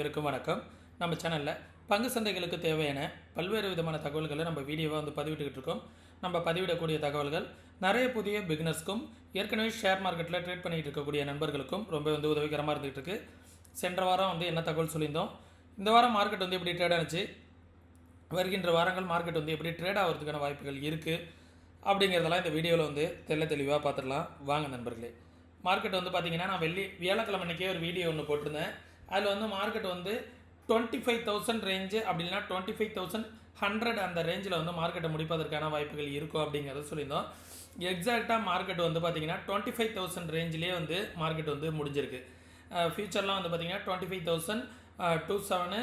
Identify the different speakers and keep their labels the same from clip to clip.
Speaker 1: இருக்கும் வணக்கம். நம்ம சேனலில் பங்கு சந்தைகளுக்கு தேவையான பல்வேறு விதமான தகவல்களை நம்ம வீடியோவாக வந்து பதிவிட்டுக்கிட்டு இருக்கோம். நம்ம பதிவிடக்கூடிய தகவல்கள் நிறைய புதிய பிகினர்ஸ்க்கும் ஏற்கனவே ஷேர் மார்க்கெட்டில் ட்ரேட் பண்ணிகிட்டு இருக்கக்கூடிய நண்பர்களுக்கும் ரொம்ப வந்து உதவிகரமாக இருந்துகிட்டு இருக்குது சென்ற வாரம் வந்து என்ன தகவல் சொல்லியிருந்தோம்? இந்த வாரம் மார்க்கெட் வந்து எப்படி ட்ரேட் ஆனிச்சு? வருகின்ற வாரங்கள் மார்க்கெட் வந்து எப்படி ட்ரேட் ஆகிறதுக்கான வாய்ப்புகள் இருக்குது அப்படிங்கிறதெல்லாம் இந்த வீடியோவில் வந்து தெள்ள தெளிவாக பார்த்துடலாம் வாங்க நண்பர்களே. மார்க்கெட் வந்து பார்த்திங்கன்னா நான் வெள்ளி வியாழக்கிழமை அன்னைக்கே ஒரு வீடியோ ஒன்று போட்டிருந்தேன். அதில் வந்து மார்க்கெட் வந்து டுவெண்ட்டி ஃபைவ் தௌசண்ட் ரேஞ்சு அப்படின்னா டுவெண்ட்டி ஃபைவ் தௌசண்ட் ஹண்ட்ரட் அந்த ரேஞ்சில் வந்து மார்க்கெட்டை முடிப்பதற்கான வாய்ப்புகள் இருக்கும் அப்படிங்கிறத சொல்லியிருந்தோம். எக்ஸாக்டாக மார்க்கெட் வந்து பார்த்தீங்கன்னா டுவெண்ட்டி ஃபைவ் தௌசண்ட் ரேஞ்சிலே வந்து மார்க்கெட் வந்து முடிஞ்சிருக்கு. ஃபியூச்சர்லாம் வந்து பார்த்தீங்கன்னா twenty five thousand two seven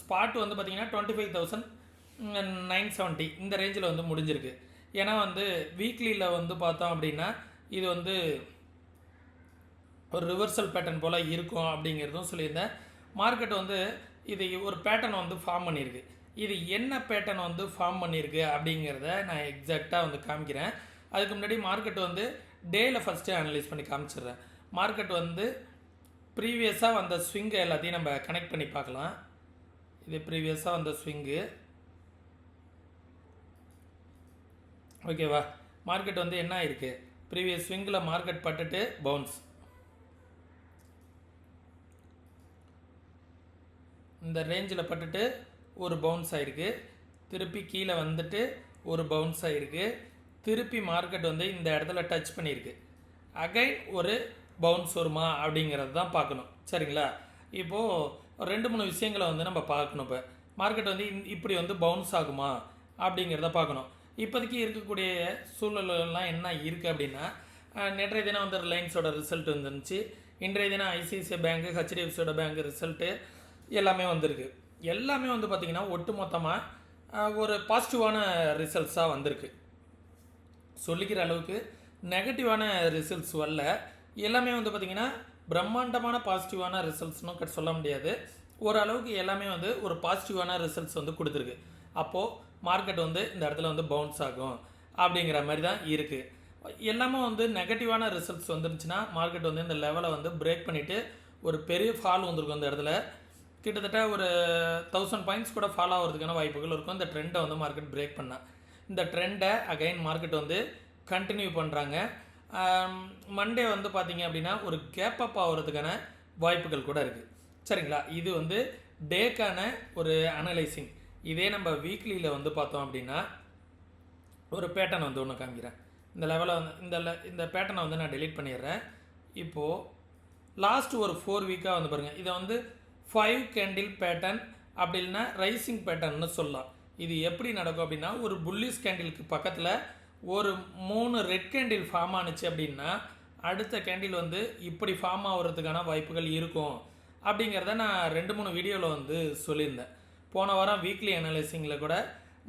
Speaker 1: spot வந்து பார்த்தீங்கன்னா twenty five thousand nine seventy இந்த ரேஞ்சில் வந்து முடிஞ்சிருக்கு. ஏன்னா வந்து வீக்லியில் வந்து பார்த்தோம் அப்படின்னா இது வந்து ஒரு ரிவர்சல் பேட்டர்ன் போல் இருக்கும் அப்படிங்கிறதும் சொல்லியிருந்தேன். மார்க்கெட் வந்து இது ஒரு பேட்டர்ன் வந்து ஃபார்ம் பண்ணியிருக்கு. இது என்ன பேட்டர்ன் வந்து ஃபார்ம் பண்ணியிருக்கு அப்படிங்கிறத நான் எக்ஸாக்டாக வந்து காமிக்கிறேன். அதுக்கு முன்னாடி மார்க்கெட் வந்து டேயில் ஃபஸ்ட்டு அனலைஸ் பண்ணி காமிச்சிடுறேன். மார்க்கெட் வந்து ப்ரீவியஸாக வந்த ஸ்விங்கு எல்லாத்தையும் நம்ம கனெக்ட் பண்ணி பார்க்கலாம். இது ப்ரீவியஸாக வந்த ஸ்விங்கு ஓகேவா மார்க்கெட் வந்து என்ன ஆயிருக்கு? ப்ரீவியஸ் ஸ்விங்கில் மார்க்கெட் பட்டுட்டு பவுன்ஸ் இந்த ரேஞ்சில் பட்டுட்டு ஒரு பவுன்ஸ் ஆகிருக்கு திருப்பி கீழே வந்துட்டு ஒரு பவுன்ஸ் ஆகிருக்கு திருப்பி மார்க்கெட் வந்து இந்த இடத்துல டச் பண்ணியிருக்கு. அகைன் ஒரு பவுன்ஸ் வருமா அப்படிங்கிறது தான் பார்க்கணும். சரிங்களா? இப்போது ரெண்டு மூணு விஷயங்களை வந்து நம்ம பார்க்கணும் இப்போ. மார்க்கெட் வந்து இப்படி வந்து பவுன்ஸ் ஆகுமா அப்படிங்கிறத பார்க்கணும். இப்போதைக்கு இருக்கக்கூடிய சூழலெல்லாம் என்ன இருக்குது அப்படின்னா நேற்றைய தினம் வந்து ரிலையன்ஸோட ரிசல்ட் வந்துருந்துச்சு. இன்றைய தினம் ஐசிஐசிஐ பேங்க்கு ஹெச்டிஎஃப்சியோட பேங்க் ரிசல்ட்டு எல்லாமே வந்திருக்கு. எல்லாமே வந்து பார்த்திங்கன்னா ஒட்டு மொத்தமாக ஒரு பாசிட்டிவான ரிசல்ட்ஸாக வந்திருக்கு. சொல்லிக்கிற அளவுக்கு நெகட்டிவான ரிசல்ட்ஸ் வரல. எல்லாமே வந்து பார்த்திங்கன்னா பிரம்மாண்டமான பாசிட்டிவான ரிசல்ட்ஸ்னும் கட் சொல்ல முடியாது. ஓரளவுக்கு எல்லாமே வந்து ஒரு பாசிட்டிவான ரிசல்ட்ஸ் வந்து கொடுத்துருக்கு. அப்போது மார்க்கெட் வந்து இந்த இடத்துல வந்து பவுன்ஸ் ஆகும் அப்படிங்கிற மாதிரி தான் இருக்குது எல்லாமே வந்து நெகட்டிவான ரிசல்ட்ஸ் வந்துருந்துச்சுன்னா மார்க்கெட் வந்து இந்த லெவலை வந்து பிரேக் பண்ணிவிட்டு ஒரு பெரிய ஃபால் வந்திருக்கும் இந்த இடத்துல. கிட்டத்தட்ட ஒரு தௌசண்ட் பாயிண்ட்ஸ் கூட ஃபாலோ ஆகிறதுக்கான வாய்ப்புகள் இருக்கும். இந்த ட்ரெண்டை வந்து மார்க்கெட் பிரேக் பண்ணால் இந்த ட்ரெண்டை அகைன் மார்க்கெட் வந்து கண்டினியூ பண்ணுறாங்க மண்டே வந்து பார்த்தீங்க அப்படின்னா ஒரு கேப் அப் ஆகிறதுக்கான வாய்ப்புகள் கூட இருக்குது சரிங்களா? இது வந்து டேக்கான ஒரு அனலைசிங் இதே நம்ம வீக்லியில் வந்து பார்த்தோம் அப்படின்னா ஒரு பேட்டர்ன் வந்து ஒன்று காமிக்கிறேன். இந்த லெவலில் வந்து இந்த இந்த பேட்டர்னை வந்து நான் டெலீட் பண்ணிடுறேன். இப்போது லாஸ்ட் ஒரு ஃபோர் வீக்காக வந்து பாருங்கள் இதை வந்து ஃபைவ் கேண்டில் பேட்டர்ன் அப்படி இல்லைன்னா ரைசிங் பேட்டர்ன்னு சொல்லலாம். இது எப்படி நடக்கும் அப்படின்னா ஒரு புல்லிஸ் கேண்டிலுக்கு பக்கத்தில் ஒரு மூணு ரெட் கேண்டில் ஃபார்ம் ஆனுச்சு அப்படின்னா அடுத்த கேண்டில் வந்து இப்படி ஃபார்ம் ஆகிறதுக்கான வாய்ப்புகள் இருக்கும். அப்படிங்கிறத நான் ரெண்டு மூணு வீடியோவில் வந்து சொல்லியிருந்தேன். போன வாரம் வீக்லி அனலைசிங்கில் கூட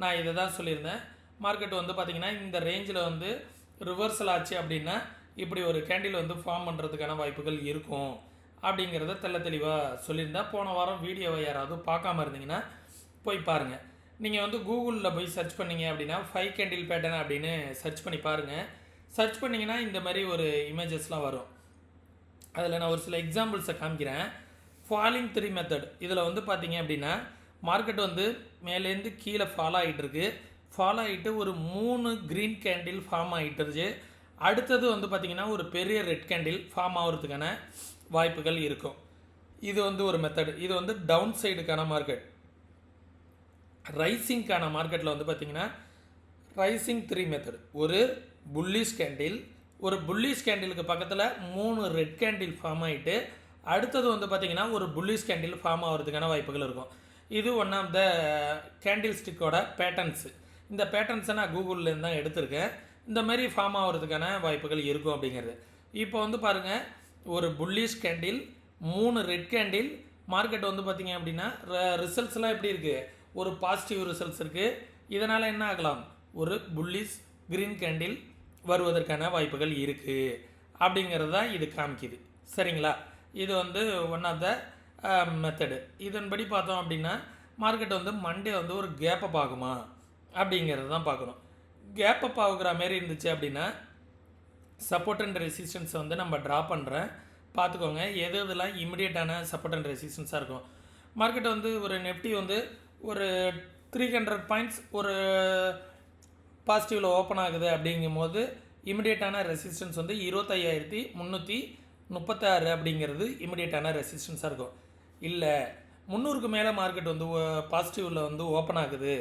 Speaker 1: நான் இதை தான் சொல்லியிருந்தேன். மார்க்கெட் வந்து பார்த்திங்கன்னா இந்த ரேஞ்சில் வந்து ரிவர்சல் ஆச்சு அப்படின்னா இப்படி ஒரு கேண்டில் வந்து ஃபார்ம் பண்ணுறதுக்கான வாய்ப்புகள் இருக்கும். அப்படிங்கிறத தெல்ல தெளிவாக சொல்லியிருந்தேன் போன வாரம் வீடியோவை யாராவது பார்க்காம இருந்தீங்கன்னா போய் பாருங்கள் நீங்கள் வந்து கூகுளில் போய் சர்ச் பண்ணீங்க அப்படின்னா ஃபைவ் கேண்டில் பேட்டர்ன் அப்படின்னு சர்ச் பண்ணி பாருங்கள் சர்ச் பண்ணிங்கன்னா இந்த மாதிரி ஒரு இமேஜஸ்லாம் வரும். அதில் நான் ஒரு சில எக்ஸாம்பிள்ஸை காமிக்கிறேன். ஃபாலிங் த்ரீ மெத்தட் இதில் வந்து பார்த்தீங்க அப்படின்னா மார்க்கெட் வந்து மேலேருந்து கீழே ஃபாலோ ஆகிட்டு இருக்கு ஃபாலோ ஆகிட்டு ஒரு மூணு க்ரீன் கேண்டில் ஃபார்ம் ஆகிட்டுருச்சு அடுத்தது வந்து பார்த்திங்கன்னா ஒரு பெரிய ரெட் கேண்டில் ஃபார்ம் ஆகிறதுக்கான வாய்ப்புகள் இருக்கும். இது வந்து ஒரு மெத்தடு இது வந்து டவுன் சைடுக்கான மார்க்கெட் ரைசிங்க்கான மார்க்கெட்டில் வந்து பார்த்தீங்கன்னா ரைசிங் த்ரீ மெத்தட் ஒரு புல்லிஷ் கேண்டில் ஒரு புல்லிஷ் கேண்டிலுக்கு பக்கத்தில் மூணு ரெட் கேண்டில் ஃபார்ம் ஆகிட்டு அடுத்தது வந்து பார்த்தீங்கன்னா ஒரு புல்லிஷ் கேண்டில் ஃபார்ம் ஆகிறதுக்கான வாய்ப்புகள் இருக்கும். இது ஒன் ஆஃப் த கேண்டில் ஸ்டிக்கோட பேட்டர்ன்ஸு இந்த பேட்டர்ன்ஸை நான் கூகுள்லேருந்து தான் எடுத்திருக்கேன். இந்த மாதிரி ஃபார்ம் ஆகிறதுக்கான வாய்ப்புகள் இருக்கும் அப்படிங்கிறது. இப்போ வந்து பாருங்கள் ஒரு புல்லிஷ் கேண்டில் மூணு ரெட் கேண்டில் மார்க்கெட் வந்து பார்த்திங்க அப்படின்னா ரிசல்ட்ஸ்லாம் எப்படி இருக்குது ஒரு பாசிட்டிவ் ரிசல்ட்ஸ் இருக்குது இதனால் என்ன ஆகலாம்? ஒரு புல்லிஷ் கிரீன் கேண்டில் வருவதற்கான வாய்ப்புகள் இருக்குது அப்படிங்கிறது தான் இது காமிக்குது. சரிங்களா? இது வந்து ஒன் ஆஃப் த மெத்தடு இதன்படி பார்த்தோம் அப்படின்னா மார்க்கெட் வந்து மண்டே வந்து ஒரு கேப்பப் ஆகுமா அப்படிங்கிறது தான் பார்க்கணும். கேப்பப் ஆகுற மாரி இருந்துச்சு அப்படின்னா சப்போர்ட் அண்ட் ரெசிஸ்டன்ஸை வந்து நம்ம ட்ரா பண்ணுறேன் பார்த்துக்கோங்க எது இதெல்லாம் இமிடியேட்டான சப்போர்ட் அண்ட் ரெசிஸ்டன்ஸாக இருக்கும். மார்க்கெட் வந்து ஒரு நெஃப்டி வந்து ஒரு த்ரீ ஹண்ட்ரட் பாயிண்ட்ஸ் ஒரு பாசிட்டிவில் ஓப்பன் ஆகுது அப்படிங்கும்போது இமிடியேட்டான ரெசிஸ்டன்ஸ் வந்து இருபத்தையாயிரத்தி முந்நூற்றி முப்பத்தாறு அப்படிங்கிறது இமிடியேட்டான ரெசிஸ்டன்ஸாக இருக்கும். இல்லை முந்நூறுக்கு மேலே மார்க்கெட் வந்து பாசிட்டிவில் வந்து ஓப்பன் ஆகுது.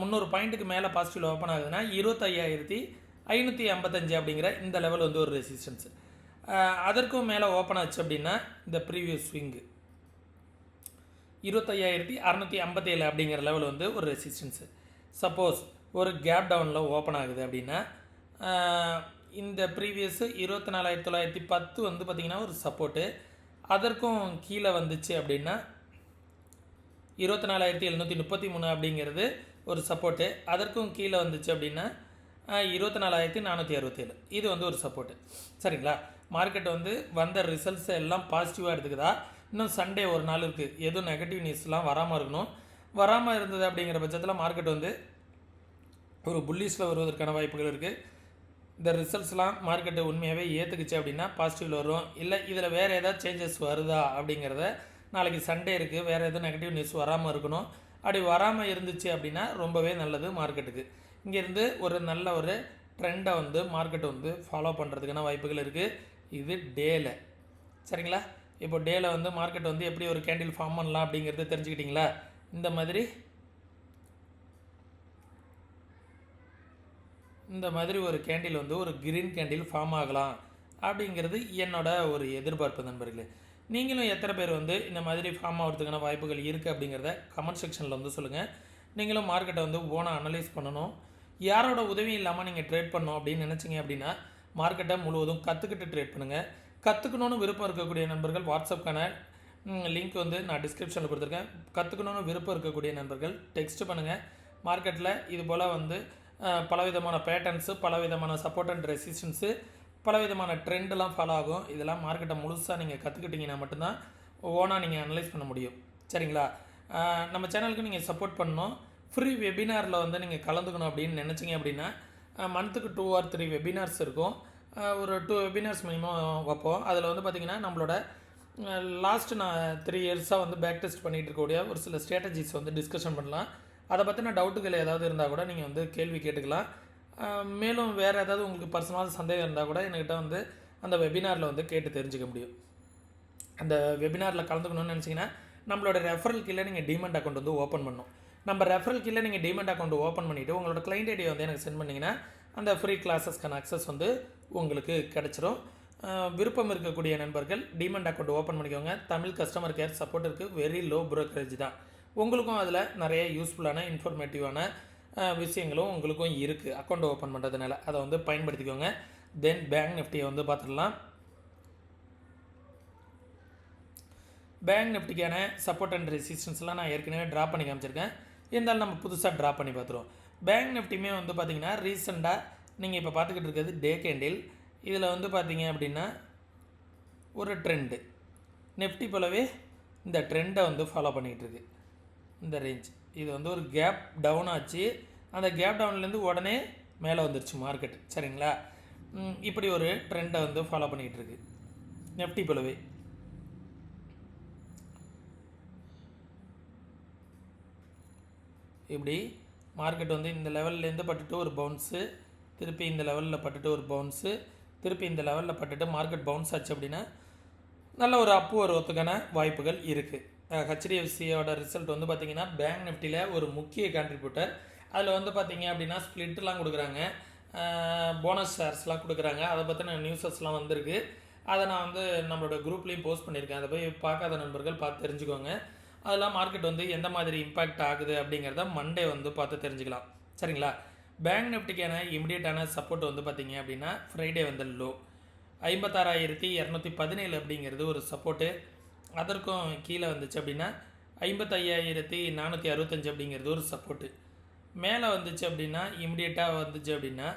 Speaker 1: முந்நூறு பாயிண்ட்டுக்கு மேலே பாசிட்டிவில் ஓப்பன் ஆகுதுன்னா இருபத்தையாயிரத்தி ஐநூற்றி ஐம்பத்தஞ்சு அப்படிங்கிற இந்த லெவல் வந்து ஒரு ரெசிஸ்டன்ஸ் அதற்கும் மேலே ஓப்பன் ஆச்சு அப்படின்னா இந்த ப்ரீவியஸ் ஸ்விங்கு இருபத்தையாயிரத்தி அறநூற்றி ஐம்பத்தேழு அப்படிங்கிற லெவல் வந்து ஒரு ரெசிஸ்டன்ஸு சப்போஸ் ஒரு கேப் டவுனில் ஓப்பன் ஆகுது அப்படின்னா இந்த ப்ரீவியஸு இருபத்தி நாலாயிரத்தி தொள்ளாயிரத்தி பத்து வந்து பார்த்திங்கன்னா ஒரு சப்போர்ட்டு அதற்கும் கீழே வந்துச்சு அப்படின்னா இருபத்தி நாலாயிரத்தி எழுநூற்றி முப்பத்தி மூணு அப்படிங்கிறது ஒரு சப்போர்ட்டு அதற்கும் கீழே வந்துச்சு அப்படின்னா இருபத்தி நாலாயிரத்தி நானூற்றி அறுபத்தேழு இது வந்து ஒரு சப்போர்ட்டு சரிங்களா? மார்க்கெட் வந்து வந்த ரிசல்ட்ஸ் எல்லாம் பாசிட்டிவாக எடுத்துக்குதா? இன்னும் சண்டே ஒரு நாள் இருக்குது எதுவும் நெகட்டிவ் நியூஸ்லாம் வராமல் இருக்கணும். வராமல் இருந்தது அப்படிங்கிற பட்சத்தில் மார்க்கெட் வந்து ஒரு புல்லிஸில் வருவதற்கான வாய்ப்புகள் இருக்குது இந்த ரிசல்ட்ஸ்லாம் மார்க்கெட்டு உண்மையாகவே ஏற்றுக்குச்சு அப்படின்னா பாசிட்டிவில் வரும். இல்லை இதில் வேறு ஏதாவது சேஞ்சஸ் வருதா அப்படிங்கிறத நாளைக்கு சண்டே இருக்குது வேறு எதுவும் நெகட்டிவ் நியூஸ் வராமல் இருக்கணும். அப்படி வராமல் இருந்துச்சு அப்படின்னா ரொம்பவே நல்லது மார்க்கெட்டுக்கு இங்கேருந்து ஒரு நல்ல ஒரு ட்ரெண்டை வந்து மார்க்கெட் வந்து ஃபாலோ பண்ணுறதுக்கான வாய்ப்புகள் இருக்குது இது டேல. சரிங்களா? இப்போ டேல வந்து மார்க்கெட் வந்து எப்படி ஒரு கேண்டில் ஃபார்ம் பண்ணலாம் அப்படிங்கிறத தெரிஞ்சுக்கிட்டிங்களா? இந்த மாதிரி இந்த மாதிரி ஒரு கேண்டில் வந்து ஒரு கிரீன் கேண்டில் ஃபார்ம் ஆகலாம் அப்படிங்கிறது என்னோட ஒரு எதிர்பார்ப்பு நண்பர்களே. நீங்களும் எத்தனை பேர் வந்து இந்த மாதிரி ஃபார்ம் ஆகிறதுக்கான வாய்ப்புகள் இருக்குது அப்படிங்கிறத கமெண்ட் செக்ஷனில் வந்து சொல்லுங்கள் நீங்களும் மார்க்கெட்டை வந்து ஓனாக அனலைஸ் பண்ணணும். யாரோட உதவியும் இல்லாமல் நீங்கள் ட்ரேட் பண்ணோம் அப்படின்னு நினச்சிங்க அப்படின்னா மார்க்கெட்டை முழுவதும் கற்றுக்கிட்டு ட்ரேட் பண்ணுங்கள் கற்றுக்கணுன்னு விருப்பம் இருக்கக்கூடிய நண்பர்கள் வாட்ஸ்அப்க்கான லிங்க் வந்து நான் டிஸ்கிரிப்ஷனில் கொடுத்துருக்கேன். கற்றுக்கணுன்னு விருப்பம் இருக்கக்கூடிய நண்பர்கள் டெக்ஸ்ட் பண்ணுங்கள் மார்க்கெட்டில் இது போல் வந்து பலவிதமான பேட்டர்ன்ஸு பலவிதமான சப்போர்ட் அண்ட் ரெசிஸ்டன்ஸு பலவிதமான ட்ரெண்டெல்லாம் ஃபாலோ ஆகும். இதெல்லாம் மார்க்கெட்டை முழுசாக நீங்கள் கற்றுக்கிட்டிங்கன்னா மட்டும்தான் ஓனாக நீங்கள் அனலைஸ் பண்ண முடியும். சரிங்களா? நம்ம சேனலுக்கு நீங்கள் சப்போர்ட் பண்ணணும். ஃப்ரீ வெபினாரில் வந்து நீங்கள் கலந்துக்கணும் அப்படின்னு நினச்சிங்க அப்படின்னா மந்த்துக்கு டூ ஆர் த்ரீ வெபினார்ஸ் இருக்கும். ஒரு டூ வெபினார்ஸ் மினிமம் வைப்போம். அதில் வந்து பார்த்திங்கன்னா நம்மளோட லாஸ்ட் நான் த்ரீ இயர்ஸாக வந்து பேக் டெஸ்ட் பண்ணிகிட்டு இருக்கக்கூடிய ஒரு சில ஸ்ட்ராட்டஜிஸ் வந்து டிஸ்கஷன் பண்ணலாம். அதை பற்றின டவுட்டுகள் ஏதாவது இருந்தால் கூட நீங்கள் வந்து கேள்வி கேட்டுக்கலாம். மேலும் வேறு ஏதாவது உங்களுக்கு பர்சனலாக சந்தேகம் இருந்தால் கூட என்கிட்ட வந்து அந்த வெபினாரில் வந்து கேட்டு தெரிஞ்சுக்க முடியும். அந்த வெபினாரில் கலந்துக்கணும்னு நினச்சிங்கன்னா நம்மளோட ரெஃபரல் கீழே நீங்கள் டிமெண்ட் அக்கௌண்ட் வந்து ஓப்பன் பண்ணணும். நம்ம ரெஃபரல் கீழே நீங்கள் டிமெண்ட் அக்கௌண்ட் ஓப்பன் பண்ணிவிட்டு உங்களோட கிளைண்ட் ஐடியை வந்து எனக்கு சென்ட் பண்ணிங்கன்னா அந்த ஃப்ரீ கிளாஸஸ்க்கான அக்சஸ் வந்து உங்களுக்கு கிடச்சிரும். விருப்பம் இருக்கக்கூடிய நண்பர்கள் டிமெண்ட் அக்கௌண்ட் ஓப்பன் பண்ணிக்கோங்க. தமிழ் கஸ்டமர் கேர் சப்போர்ட் இருக்குது வெரி லோ ப்ரோக்கரேஜ் தான். உங்களுக்கும் அதில் நிறைய யூஸ்ஃபுல்லான இன்ஃபர்மேட்டிவான விஷயங்களும் உங்களுக்கும் இருக்குது அக்கௌண்ட் ஓப்பன் பண்ணுறதுனால அதை வந்து பயன்படுத்திக்கோங்க. தென் பேங்க் நிஃப்டியை வந்து பார்த்துடலாம். பேங்க் நிஃப்டிக்கான சப்போர்ட் அண்ட் ரெசிஸ்டன்ஸ்லாம் நான் ஏற்கனவே ட்ரா பண்ணி காமிச்சிருக்கேன். இருந்தாலும் நம்ம புதுசாக ட்ரா பண்ணி பார்த்துருவோம். பேங்க் நிஃப்டியுமே வந்து பார்த்தீங்கன்னா ரீசெண்டாக நீங்கள் இப்போ பார்த்துக்கிட்டு இருக்கிறது டே கேண்டில் இதில் வந்து பார்த்திங்க அப்படின்னா ஒரு ட்ரெண்டு நிஃப்டி போலவே இந்த ட்ரெண்டை வந்து ஃபாலோ பண்ணிக்கிட்டு இருக்கு. இந்த ரேஞ்ச் இது வந்து ஒரு கேப் டவுன் ஆச்சு. அந்த கேப் டவுன்லேருந்து உடனே மேலே வந்துருச்சு மார்க்கெட் சரிங்களா? இப்படி ஒரு ட்ரெண்டை வந்து ஃபாலோ பண்ணிக்கிட்டு இருக்கு. நிஃப்டி போலவே. இப்படி மார்க்கெட் வந்து இந்த லெவல்லேருந்து பட்டுட்டு ஒரு பவுன்ஸு திருப்பி இந்த லெவலில் பட்டுட்டு ஒரு பவுன்ஸு திருப்பி இந்த லெவலில் பட்டுட்டு மார்க்கெட் பவுன்ஸ் ஆச்சு அப்படின்னா நல்ல ஒரு அப்பு வருவதுக்கான வாய்ப்புகள் இருக்குது ஹெச்டிஎஃப்சியோட ரிசல்ட் வந்து பார்த்திங்கன்னா பேங்க் நிஃப்டியில் ஒரு முக்கிய கான்ட்ரிபியூட்டர் அதில் வந்து பார்த்திங்க அப்படின்னா ஸ்ப்ளிட்லாம் கொடுக்குறாங்க. போனஸ் ஷேர்ஸ்லாம் கொடுக்குறாங்க. அதை பற்றின நியூஸஸ்லாம் வந்திருக்கு. அதை நான் வந்து நம்மளோட குரூப்லேயும் போஸ்ட் பண்ணியிருக்கேன். அதை போய் பார்க்காத நண்பர்கள் பார்த்து தெரிஞ்சுக்கோங்க. அதெல்லாம் மார்க்கெட் வந்து எந்த மாதிரி இம்பேக்ட் ஆகுது அப்படிங்கிறத மண்டே வந்து பார்த்து தெரிஞ்சுக்கலாம். சரிங்களா? பேங்க் நிஃப்டிக்கான இமிடியேட்டான சப்போர்ட் வந்து பார்த்தீங்க அப்படின்னா ஃப்ரைடே வந்து லோ ஐம்பத்தாறாயிரத்தி இரநூத்தி பதினேழு அப்படிங்கிறது ஒரு சப்போர்ட்டு அதற்கும் கீழே வந்துச்சு அப்படின்னா ஐம்பத்தையாயிரத்தி நானூற்றி அறுபத்தஞ்சு அப்படிங்கிறது ஒரு சப்போர்ட்டு மேலே வந்துச்சு அப்படின்னா இமிடியேட்டாக வந்துச்சு அப்படின்னா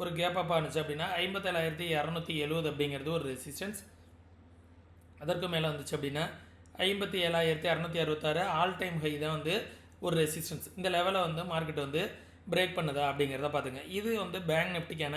Speaker 1: ஒரு கேப்பப்பாக இருந்துச்சு அப்படின்னா ஐம்பத்தேழாயிரத்தி இரநூத்தி எழுபது அப்படிங்கிறது ஒரு ரெசிஸ்டன்ஸ் அதற்கு மேலே வந்துச்சு அப்படின்னா ஐம்பத்தி ஏழாயிரத்தி அறநூற்றி அறுபத்தாறு ஆல் டைம் ஹை தான் வந்து ஒரு ரெசிஸ்டன்ஸ் இந்த லெவலை வந்து மார்க்கெட் வந்து பிரேக் பண்ணுதா அப்படிங்கிறத பார்த்துங்க இது வந்து பேங்க் நிஃப்டிக்கான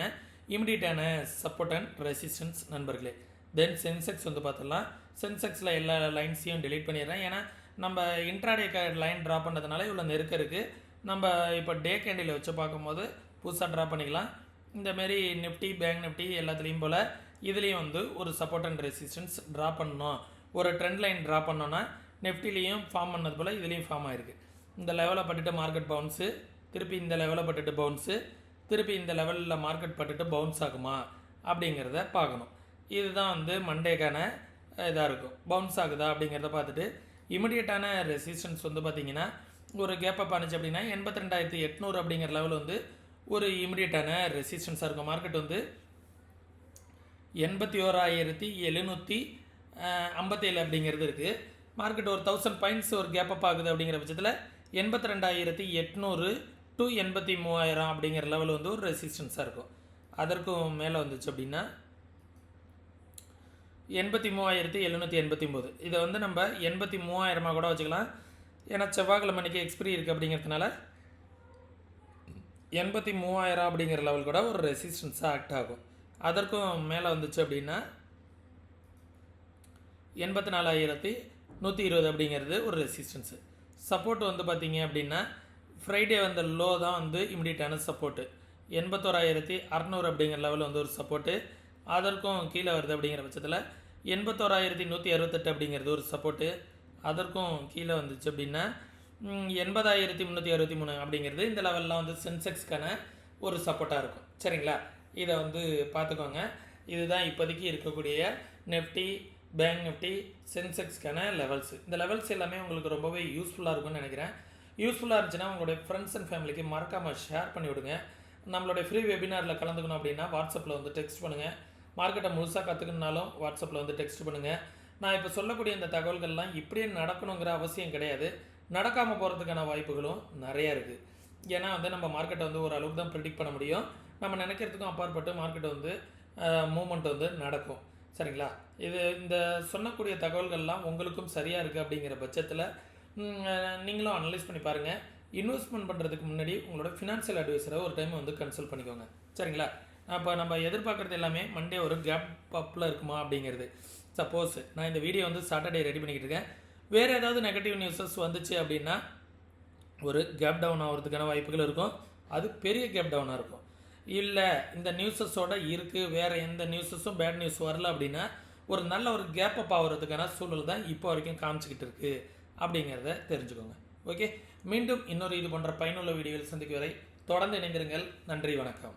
Speaker 1: இமிடியேட்டான சப்போர்ட் அண்ட் ரெசிஸ்டன்ஸ் நண்பர்களே. தென் சென்செக்ஸ் வந்து பார்த்துடலாம் சென்செக்ஸில் எல்லா லைன்ஸையும் டிலீட் பண்ணிடுறேன். ஏன்னா நம்ம இன்ட்ராடே லைன் ட்ரா பண்ணதுனால இவ்வளோ நெருக்க இருக்குது நம்ம இப்போ டே கேண்டில் வச்சு பார்க்கும்போது புதுசாக ட்ரா பண்ணிக்கலாம். இந்தமாரி நிஃப்டி பேங்க் நிஃப்டி எல்லாத்துலேயும் போல் இதுலேயும் வந்து ஒரு சப்போர்ட் அண்ட் ரெசிஸ்டன்ஸ் ட்ரா பண்ணணும். ஒரு ட்ரெண்ட் லைன் ட்ரா பண்ணோன்னா நெஃப்டிலையும் ஃபார்ம் பண்ணது போல் இதுலேயும் ஃபார்ம் ஆயிருக்கு. இந்த லெவலில் பட்டுட்டு மார்க்கெட் பவுன்ஸு திருப்பி இந்த லெவலில் பட்டுட்டு பவுன்ஸு திருப்பி இந்த லெவலில் மார்க்கெட் பட்டுட்டு பவுன்ஸ் ஆகுமா? அப்படிங்கிறத பார்க்கணும். இதுதான் வந்து மண்டேக்கான இதாக இருக்கும். பவுன்ஸ் ஆகுதா அப்படிங்கிறத பார்த்துட்டு இமிடியட்டான ரெசிஸ்டன்ஸ் வந்து பார்த்தீங்கன்னா ஒரு கேப் அப் ஆனிச்சு அப்படின்னா எண்பத்தி ரெண்டாயிரத்தி எட்நூறு அப்படிங்கிற லெவல் வந்து ஒரு இமிடியட்டான ரெசிஸ்டன்ஸாக இருக்கும். மார்க்கெட் வந்து எண்பத்தி ஓராயிரத்தி எழுநூற்றி ஐம்பத்தேழு அப்படிங்கிறது இருக்குது மார்க்கெட் ஒரு தௌசண்ட் பாயிண்ட்ஸ் ஒரு கேப் அப் ஆகுது அப்படிங்கிற பட்சத்தில் எண்பத்தி ரெண்டாயிரத்தி எட்நூறு டு எண்பத்தி மூவாயிரம் அப்படிங்கிற லெவல் வந்து ஒரு ரெசிஸ்டன்ஸாக இருக்கும். அதற்கும் மேலே வந்துச்சு அப்படின்னா எண்பத்தி மூவாயிரத்தி எழுநூற்றி எண்பத்தி ஒம்பது இதை வந்து நம்ம எண்பத்தி மூவாயிரமாக கூட வச்சுக்கலாம். ஏன்னா செவ்வாய்க்கிழமை மணிக்கு எக்ஸ்பிரி இருக்குது அப்படிங்கிறதுனால எண்பத்தி மூவாயிரம் அப்படிங்கிற லெவல் கூட ஒரு ரெசிஸ்டன்ஸாக ஆக்ட் ஆகும். அதற்கும் மேலே வந்துச்சு அப்படின்னா எண்பத்தி நாலாயிரத்தி நூற்றி இருபது அப்படிங்கிறது ஒரு ரெசிஸ்டன்ஸு சப்போர்ட் வந்து பார்த்தீங்க அப்படின்னா ஃப்ரைடே வந்த லோ தான் வந்து இமிடியட்டான சப்போர்ட்டு எண்பத்தோராயிரத்தி அறநூறு அப்படிங்கிற லெவலில் வந்து ஒரு சப்போர்ட்டு அதற்கும் கீழே வருது அப்படிங்கிற பட்சத்தில் எண்பத்தோராயிரத்தி நூற்றி அறுபத்தெட்டு அப்படிங்கிறது ஒரு சப்போர்ட்டு அதற்கும் கீழே வந்துச்சு அப்படின்னா எண்பதாயிரத்தி முந்நூற்றி அறுபத்தி மூணு அப்படிங்கிறது இந்த லெவல்லாம் வந்து சென்செக்ஸ்க்கான ஒரு சப்போர்ட்டாக இருக்கும். சரிங்களா? இதை வந்து பார்த்துக்கோங்க. இதுதான் இப்போதைக்கு இருக்கக்கூடிய நெஃப்டி பேங்க் நிஃப்டி சென்செக்ஸ்க்கான லெவல்ஸ் இந்த லெவல்ஸ் எல்லாமே உங்களுக்கு ரொம்பவே யூஸ்ஃபுல்லாக இருக்கும்னு நினைக்கிறேன். யூஸ்ஃபுல்லாக இருந்துச்சுன்னா உங்களுடைய ஃப்ரெண்ட்ஸ் அண்ட் ஃபேமிலிக்கு மறக்காமல் ஷேர் பண்ணி விடுங்க. நம்மளுடைய ஃப்ரீ வெபினாரில் கலந்துக்கணும் அப்படின்னா வாட்ஸ்அப்பில் வந்து டெக்ஸ்ட் பண்ணுங்கள் மார்க்கெட்டை முழுசாக கற்றுக்கணுனாலும் வாட்ஸ்அப்பில் வந்து டெக்ஸ்ட் பண்ணுங்கள் நான் இப்போ சொல்லக்கூடிய இந்த தகவல்கள்லாம் இப்படியே நடக்கணுங்கிற அவசியம் கிடையாது. நடக்காமல் போகிறதுக்கான வாய்ப்புகளும் நிறையா இருக்குது ஏன்னா வந்து நம்ம மார்க்கெட்டை வந்து ஒரு அளவுக்கு தான் ப்ரிடிக்ட் பண்ண முடியும். நம்ம நினைக்கிறதுக்கும் அப்பாற்பட்டு மார்க்கெட் வந்து மூமெண்ட் வந்து நடக்கும். சரிங்களா? இது இந்த சொல்லக்கூடிய தகவல்கள்லாம் உங்களுக்கும் சரியாக இருக்குது அப்படிங்கிற பட்சத்தில் நீங்களும் அனலைஸ் பண்ணி பாருங்கள் இன்வெஸ்ட்மெண்ட் பண்ணுறதுக்கு முன்னாடி உங்களோட ஃபினான்ஷியல் அட்வைஸரை ஒரு டைம் வந்து கன்சல்ட் பண்ணிக்கோங்க. சரிங்களா? அப்போ நம்ம எதிர்பார்க்குறது எல்லாமே மண்டே ஒரு கேப் அப்பில் இருக்குமா அப்படிங்கிறது. சப்போஸ் நான் இந்த வீடியோ வந்து சாட்டர்டே ரெடி பண்ணிக்கிட்டு இருக்கேன். வேறு ஏதாவது நெகட்டிவ் நியூஸஸ் வந்துச்சு அப்படின்னா ஒரு கேப் டவுன் ஆகிறதுக்கான வாய்ப்புகள் இருக்கும். அது பெரிய கேப் டவுனாக இருக்கும். இல்லை இந்த நியூஸஸோட இருக்குது வேறு எந்த நியூஸஸும் பேட் நியூஸ் வரல அப்படின்னா ஒரு நல்ல ஒரு கேப் அப் ஆகிறதுக்கான சூழல் தான் இப்போ வரைக்கும் காமிச்சிக்கிட்டு இருக்குது அப்படிங்கிறத தெரிஞ்சுக்கோங்க. ஓகே மீண்டும் இன்னொரு இது போன்ற பயனுள்ள வீடியோவில் சந்திக்கும் வரை தொடர்ந்து இணைந்திருங்கள். நன்றி வணக்கம்.